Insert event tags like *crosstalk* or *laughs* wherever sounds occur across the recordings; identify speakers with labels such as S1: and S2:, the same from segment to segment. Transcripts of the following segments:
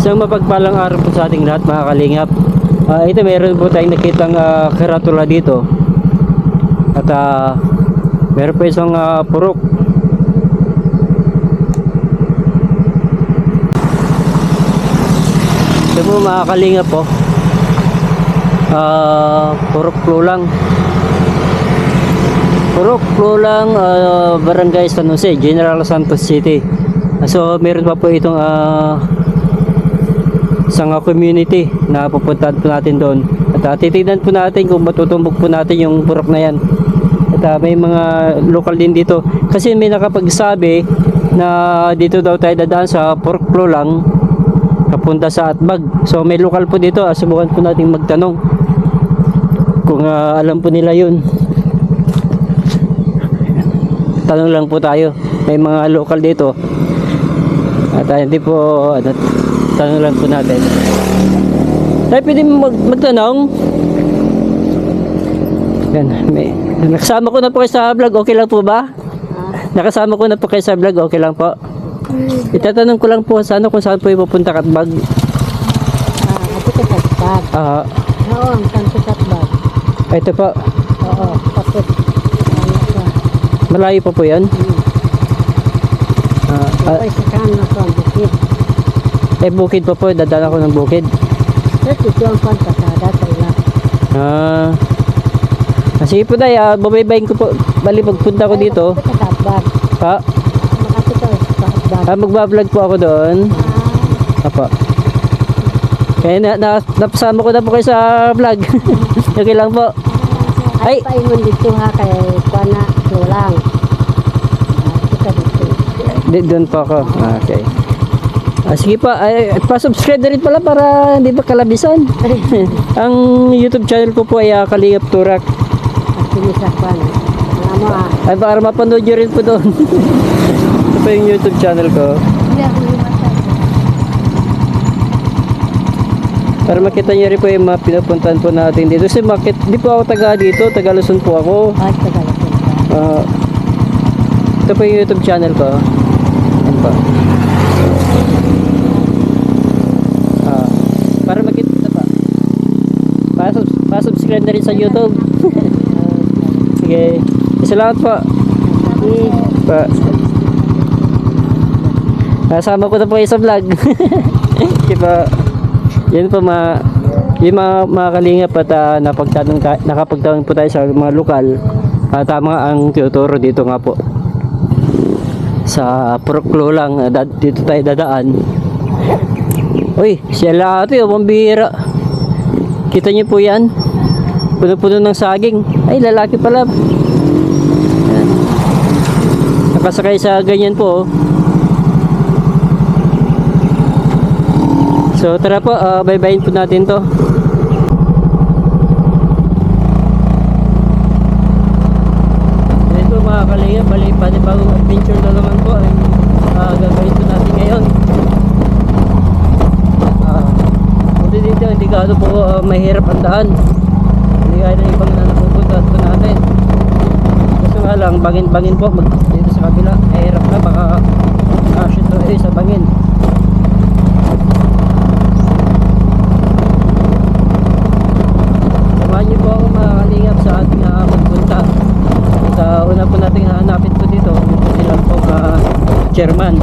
S1: Isang mapagpalang araw po sa ating lahat mga kalingap. Ah, ito meron po tayong nakitang uh, karatula dito. At ah, meron po isang ah, purok. Ito po mga kalingap po. Ah, purok po lang. Purok po lang ah, Barangay San Jose, General Santos City. So meron pa po itong ah, isang ah, community na pupuntahan po natin doon. At uh, titignan po natin kung matutumbok po natin yung purok na yan. At ah, may mga local din dito. Kasi may nakapagsabi na dito daw tayo dadaan sa purok po lang papunta sa Atbag. So may local po dito. Ah, subukan po natin magtanong kung ah, alam po nila yun. Tanong lang po tayo. May mga local dito. At ah, hindi po, ano, tanong lang po natin. Tayo pwede mag magtanong? Yan, may, nakasama ko na po kayo sa vlog, okay lang po ba? Nakasama ko na po kayo sa vlog, okay lang po? Itatanong ko lang po sa ano kung saan po ipupunta katbag.
S2: Ah, ito ka katbag.
S1: Ah,
S2: Oo, ang kanto katbag.
S1: ito po,
S2: Oo, tapos ano ka.
S1: malayo pa po yan. Ah, ah,
S2: Ay, sa kanan ko ang bukid.
S1: Eh bukid pa po, dadala ko ng bukid.
S2: Tapos ito ang pagkasada.
S1: Ah, ah, sige po day, ah, babaybayin ko po. Bali pagpunta ko dito.
S2: Katbag.
S1: ah, magbablog po ako doon.
S2: Ah,
S1: Apa. Kaya na, na, napasama ko na po kayo sa vlog. *laughs* okay lang po. Ay!
S2: Ay, pa imon dito ha kay kuana. Ah, ka dito.
S1: Di, doon po ako. Ah, Okay. Ah, sige pa, ay, pa-subscribe na rin pala para hindi ba kalabisan. *laughs* Ang YouTube channel ko po ay uh, Kalingap Turak.
S2: At sinisa kuana. Alam mo ah.
S1: Ay, para mapanood nyo rin po doon. *laughs* Ito po yung YouTube channel ko. Para makita nyo rin po yung mga pinupuntahan po natin dito. Kasi makit, di po ako taga dito, taga Luzon po ako.
S2: Ay, tagalakon ka.
S1: Ah, ito po yung YouTube channel ko. Yan po. Ah, para makita pa. Para, para subscribe na rin sa YouTube. *laughs* Sige. Salamat po. Pa. Kasama ko na po kayo sa vlog. *laughs* Sige po. Yan po mga yung mga, mga kalingap at ah, ta- nakapagtanong po tayo sa mga lokal at tama ang tinuturo dito nga po sa Proklo lang ah, da- dito tayo dadaan uy siya lahat yun pambihira kita niyo po yan puno-puno ng saging ay lalaki pala Yan. nakasakay sa ganyan po oh. So tara po, uh, bye-bye po natin to. Ito mga kalinga, bali panibagong adventure na naman po ang uh, gagawin po natin ngayon. Buti dito, hindi po uh, mahirap ang daan. Ng ibang na napupuntahan po natin. Gusto nga lang, bangin-bangin po mag, dito sa kabila. Mahirap na, baka kasya to eh, sa bangin. Samahan niyo po ako mga kalingap sa ating uh, magpunta. Sa una po nating hahanapin po dito, po silang po ka chairman.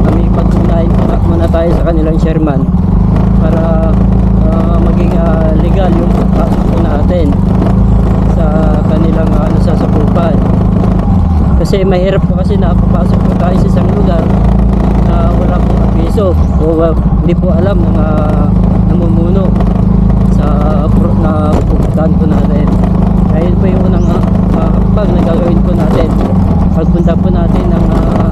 S1: Kami pag-unahin po na, muna tayo sa kanilang chairman para ah, maging ah, legal yung po natin sa kanilang ah, ano, sasakupan. Kasi mahirap po kasi nakapapasok po tayo sa isang lugar na wala pong abiso o ah, hindi po alam mga namumuno sa na pupuntahan po natin. Yun po yung unang uh, hakbang na gagawin po natin. Pagpunta po natin ng uh,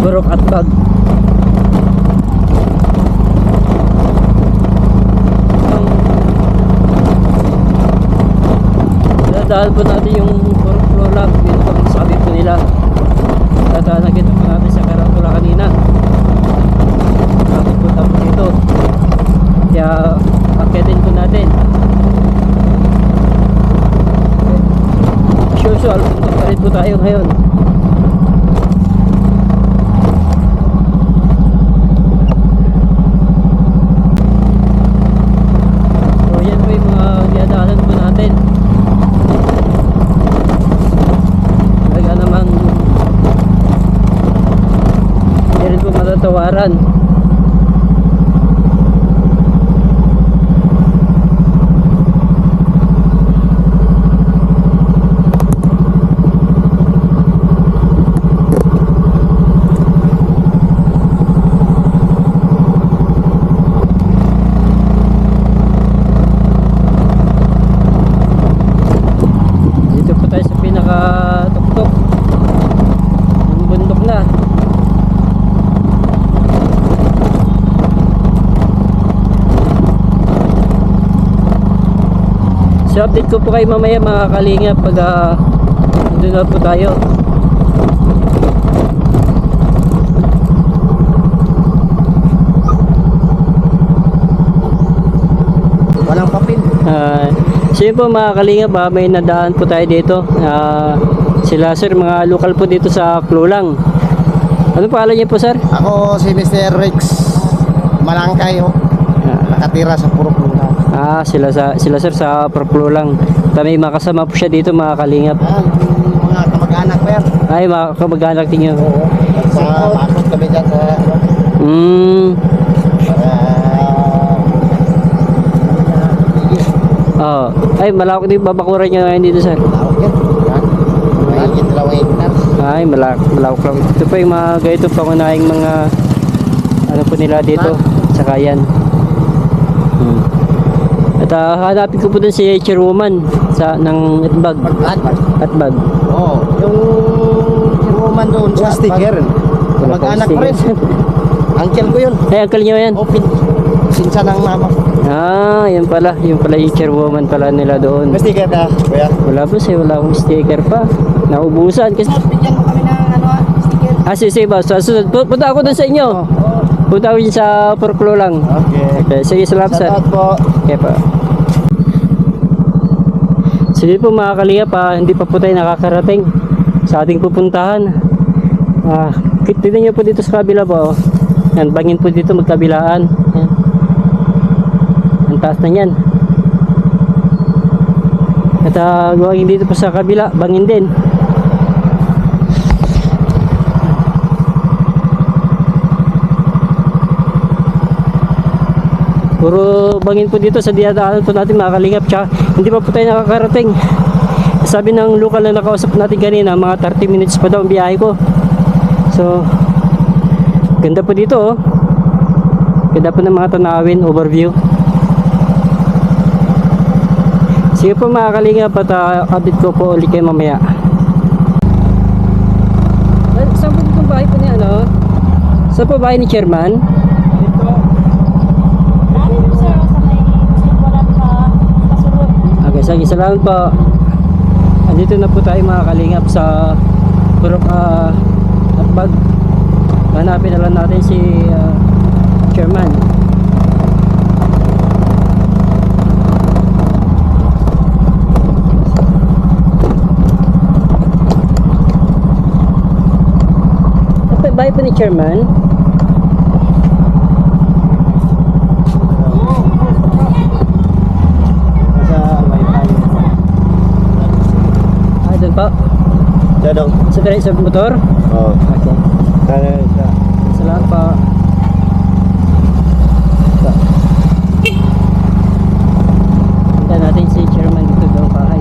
S1: Burok at Bag. Dadaan po natin yung Lola. Dito po ang sabi po nila. Dadaan nakita po natin sa Karatula kanina. Nakapunta po dito. Kaya akitin po natin. Punta pa rin po tayo ngayon. Matatawaran. Dito po tayo sa pinaka-tuktok. Yung bundok na. So update ko po kayo mamaya mga kalinga pag uh, doon na po tayo.
S3: Walang papel.
S1: Uh, so yun po mga kalinga ba, may nadaan po tayo dito. Ah, sila sir, mga lokal po dito sa Klulang. Ano pangalan niyo po sir?
S3: Ako si Mr. Rex Malangkay ho.
S1: Ah,
S3: Nakatira sa Purok Luna.
S1: Ah, sila sa sila sir sa Perplo lang. May makasama po siya dito mga kalingap.
S3: Ah, mga kamag-anak yan.
S1: Ay, mga kamag-anak ninyo.
S3: Oo. Sa pasok kami dyan sa para
S1: Oh. Ay, malawak din babakuran niyo ngayon dito sir.
S3: yan.
S1: Ay, malawak, malawak lang. Ito pa yung mga ganito pangunahing mga ano po nila dito sa kayan. At ah, hanapin ko po dun si chairwoman sa ng Atbag.
S3: At,
S1: Atbag.
S3: oh, yung chairwoman doon sa sticker. Kamag-anak ko rin. *laughs* Uncle ko yun.
S1: Ay, uncle niyo yan.
S3: Open. Sinsa ng mama.
S1: Ah, yun pala. Yung pala yung chairwoman pala nila doon.
S3: May sticker ka, kuya?
S1: Wala po siya, wala akong sticker pa. Naubusan kasi.
S3: Bigyan mo kami ng ano, ah, sticker.
S1: Ah, sige, sige ba? Sa susunod, pu- punta ako doon sa inyo. Punta ako sa Porklo lang.
S3: Okay.
S1: Okay, sige, salamat sir.
S3: Salamat po.
S1: Okay pa. Sige po mga kalinga pa, hindi pa po tayo nakakarating sa ating pupuntahan. Ah, tignan niyo po dito sa kabila po. Yan, bangin po dito magkabilaan. Yan. Ang taas na yan. At uh, dito po sa kabila, bangin din. Puro bangin po dito sa diadaanan po natin mga kalingap hindi pa po tayo nakakarating. Sabi ng local na nakausap natin kanina, mga 30 minutes pa daw ang biyahe ko. So, ganda po dito oh. Ganda po ng mga tanawin, overview. Sige po mga kalingap at uh, update ko po ulit kayo mamaya. Saan po dito bahay po niya ano? Saan po bahay ni chairman? Okay, sige, salamat po. Andito na po tayo mga kalingap sa Purok uh, Atbag. Hanapin na lang natin si ah, chairman. Bahay po ni chairman.
S3: Sa wifi.
S1: Ah, doon po.
S3: Dadong.
S1: Sa direct sa motor.
S3: Oh.
S1: Okay.
S3: Sana siya.
S1: Salamat. Ito. Punta natin si chairman dito ng bahay.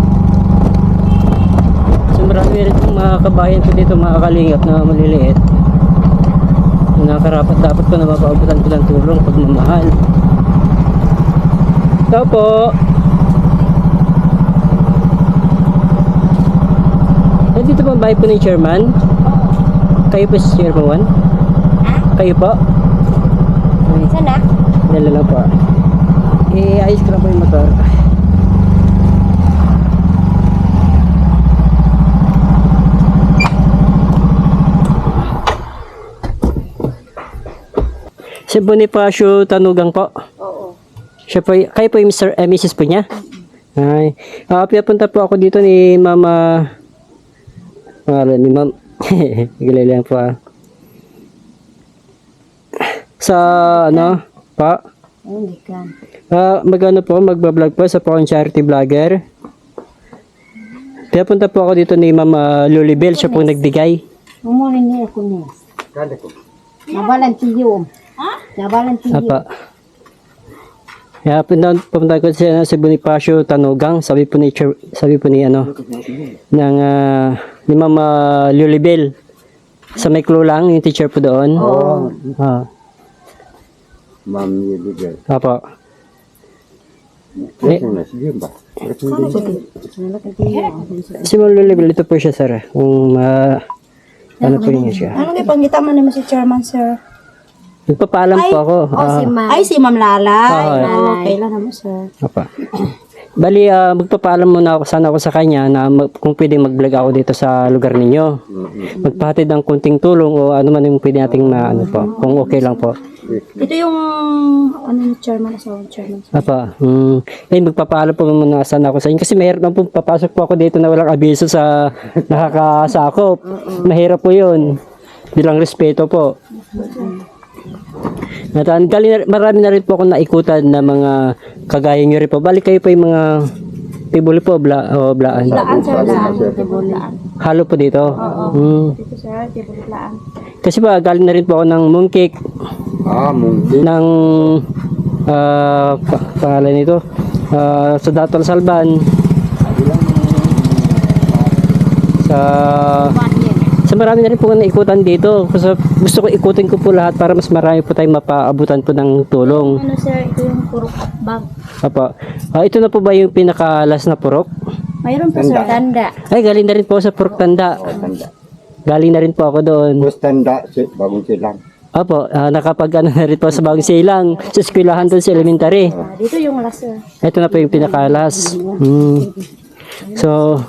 S1: So marami rin mga kabayan ko dito mga kalingap na maliliit. Nakarapat dapat ko na mapaubutan ko ng tulong pag mamahal. Ito po. Po ang bahay po ni chairman. Kayo po si chairman 1? Kayo po? Ay,
S2: Sana?
S1: dala lang po. Eh, ayos ko lang po yung motor. Si Bonifacio Tanugang po.
S2: Oo.
S1: Siya po, kayo po yung Mr. Eh, Mrs. po niya? Ay. Ah, piyapunta po ako dito ni Mama... Pangalan ni Ma'am. *laughs* Galay lang po ah. Sa ano? Pa?
S2: Hindi ka.
S1: Ah, magano po, magbablog po sa po akong charity vlogger. Kaya punta po ako dito ni Ma'am ah, Lulibel, siya po nagbigay.
S2: Umunin niya ako niya.
S3: Kada ko.
S2: Nabalan tiyo. Ha? Nabalan tiyo.
S1: Apa. Kaya pumunta, pumunta ko siya si Bonifacio Tanugang, sabi po ni sabi po ni ano ng ah, ni Mama Lulibel sa may lang yung teacher po doon. Oo. Ah,
S3: Ma'am Yulibel.
S1: apa. Eh,
S3: Sige ba?
S2: Tiyo.
S1: si Mama Lulibel ito po siya sir. Kung ah, ano po niya siya.
S4: Ano kay pangita man naman si chairman, sir?
S1: Nagpapaalam po ako.
S2: Oh, si
S1: ah,
S2: Ma.
S4: Ay, si Ma'am Lalay.
S1: Ay.
S4: Oh, kailan naman, sir?
S1: Apa. Bali, ah, magpapaalam muna ako sana ako sa kanya na mag- kung pwede mag-vlog ako dito sa lugar ninyo. Magpahatid ng kunting tulong o ano man yung pwede nating ma, ano po, kung okay lang po.
S4: Ito yung, ano ni chairman, asawa ni chairman.
S1: Apa, mm, eh, magpapaalam po muna sana ako sa inyo kasi mahirap na po papasok po ako dito na walang abiso sa nakakasakop. Mahirap po yun. Bilang respeto po. Galing na- marami na rin po ako naikutan na mga kagaya nyo rin po. Balik kayo po yung mga tibuli po, bla, o blaan.
S4: Laan, sir, laan. Tibulaan.
S1: Halo po dito. Mm.
S4: Dito, sir, tibulaan.
S1: Kasi ba, galing na rin po ako ng mooncake,
S3: Ah, mungkin.
S1: ng ah, pa- pangalan nito, ah, sa Datol Salban, sa marami na rin po na ikutan dito. Kasi gusto ko ikutin ko po lahat para mas marami po tayong mapaabutan po ng tulong.
S4: Ano, sir, ito yung purok bag.
S1: Apa. Ah, ito na po ba yung pinakalas na purok?
S4: Mayroon po, sir. Tanda.
S1: Ay, galing na rin po sa Purok Tanda.
S3: Tanda.
S1: Galing na rin po ako doon.
S3: Terus tanda bagong silang.
S1: Opo, ah, nakapag ano na rin po sa bagong silang sa eskwelahan doon sa elementary.
S4: Ah, dito yung last.
S1: Ito na po yung pinakalas. Hmm. So,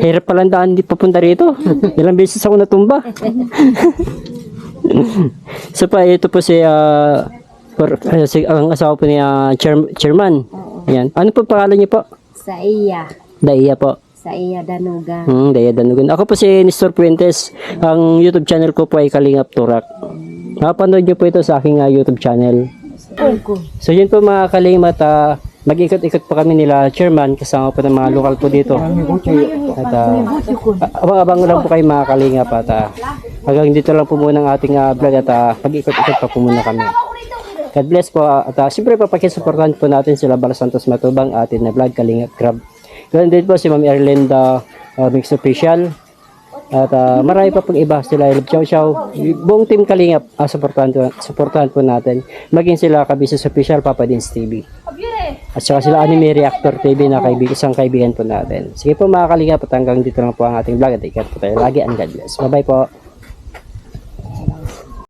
S1: hirap pala ang daan di papunta rito. *laughs* Ilang beses ako natumba. *laughs* so pa, ito po si, ah, por, ah, si ang asawa po ni ah, chair- chairman. Yan. Ano po pangalan niyo po?
S2: Sa iya.
S1: Daiya po.
S2: Sa iya danuga.
S1: Hmm, Daya Danugan. Ako po si Nestor Puentes. Ang YouTube channel ko po ay Kalingap Turak. Napanood niyo po ito sa aking ah, YouTube channel. So yun po mga kalingat, ah, mag-ikot-ikot po kami nila chairman kasama po ng mga lokal po dito. At ah, abang-abang lang po kayo mga kalingap at ah, hanggang dito lang po muna ang ating ah, vlog at ah, mag-ikot-ikot pa po muna kami. God bless po ah, at uh, siyempre papakisuportahan po natin sila Bala Santos Matubang atin na vlog Kalingap Grab. Ganun din po si Ma'am Erlinda uh, Mix Official at ah, marami pa pong iba sila Love Chow. Buong team Kalingap, uh, supportahan, po, supportahan po natin. Maging sila Kabisis Official, Papa Dins TV. At saka sila Anime Reactor TV na kaibig, isang kaibigan po natin. Sige po mga Kalingap, at hanggang dito lang po ang ating vlog. At ikat po tayo lagi and God bless. Bye bye po.